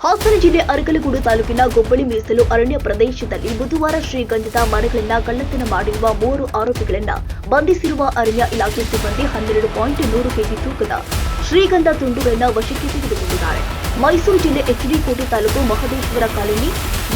ಹಾಸನ ಜಿಲ್ಲೆ ಅರಕಲಗೂಡು ತಾಲೂಕಿನ ಗೊಬ್ಬಳಿ ಮೀಸಲು ಅರಣ್ಯ ಪ್ರದೇಶದಲ್ಲಿ ಬುಧವಾರ ಶ್ರೀಗಂಧದ ಮರಗಳಿಂದ ಕಳ್ಳತನ ಮಾಡಿರುವ ಮೂವರು ಆರೋಪಿಗಳನ್ನ ಬಂಧಿಸಿರುವ ಅರಣ್ಯ ಇಲಾಖೆ ಸಿಬ್ಬಂದಿ ಹನ್ನೆರಡು ಪಾಯಿಂಟ್ ನೂರು ಕೆಜಿ ತೂಕದ ಶ್ರೀಗಂಧ ತುಂಡುಗಳನ್ನ ವಶಕ್ಕೆ ತೆಗೆದುಕೊಂಡಿದ್ದಾರೆ. ಮೈಸೂರು ಜಿಲ್ಲೆ ಎಚ್ಡಿ ಕೋಟೆ ತಾಲೂಕು ಮಹದೇಶ್ವರ ಕಾಲೋನಿ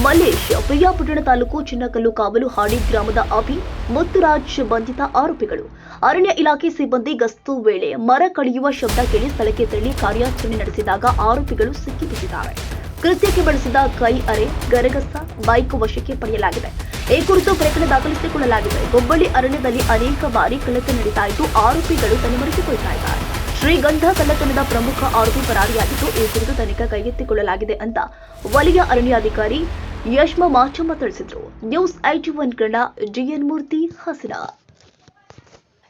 ಮಲ್ಲೇಶ್ ಪ್ರಿಯಾಪಟ್ಟಣ ತಾಲೂಕು ಚಿನ್ನಕಲ್ಲು ಕಾವಲು ಹಾಡಿ ಗ್ರಾಮದ ಅಭಿ ಮುತ್ತುರಾಜ್ ಬಂಧಿತ ಆರೋಪಿಗಳು. ಅರಣ್ಯ ಇಲಾಖೆ ಸಿಬ್ಬಂದಿ ಗಸ್ತು ವೇಳೆ ಮರ ಕಡಿಯುವ ಶಬ್ದ ಕೇಳಿ ಸ್ಥಳಕ್ಕೆ ತೆರಳಿ ಕಾರ್ಯಾಚರಣೆ ನಡೆಸಿದಾಗ ಆರೋಪಿಗಳು ಸಿಕ್ಕಿಬಿದ್ದಿದ್ದಾರೆ. ಕೃತ್ಯಕ್ಕೆ ಬಳಸಿದ ಕೈ ಅರೆ, ಗರಗಸ, ಬೈಕ್ ವಶಕ್ಕೆ ಪಡೆಯಲಾಗಿದೆ. ಈ ಕುರಿತು ಪ್ರಕರಣ ದಾಖಲಿಸಿಕೊಳ್ಳಲಾಗಿದೆ. ಹುಬ್ಬಳ್ಳಿ ಅರಣ್ಯದಲ್ಲಿ ಅನೇಕ ಬಾರಿ ನಡೀತಾ ಇದ್ದು, ಆರೋಪಿಗಳು ತಲೆಮರೆಸಿಕೊಳ್ತಾ ಇದ್ದಾರೆ. ಶ್ರೀಗಂಧ ಕಳ್ಳತನದ ಪ್ರಮುಖ ಆರೋಪಿ ಪರಾರಿಯಾಗಿದ್ದು, ಈ ಕುರಿತು ತನಿಖೆ ಕೈಗೆತ್ತಿಕೊಳ್ಳಲಾಗಿದೆ ಅಂತ ವಲಯ ಅರಣ್ಯಾಧಿಕಾರಿ ಯಶ್ಮ ಮಾಚಮ್ಮ ತಿಳಿಸಿದರು. News IT one Kannada, GN Murthy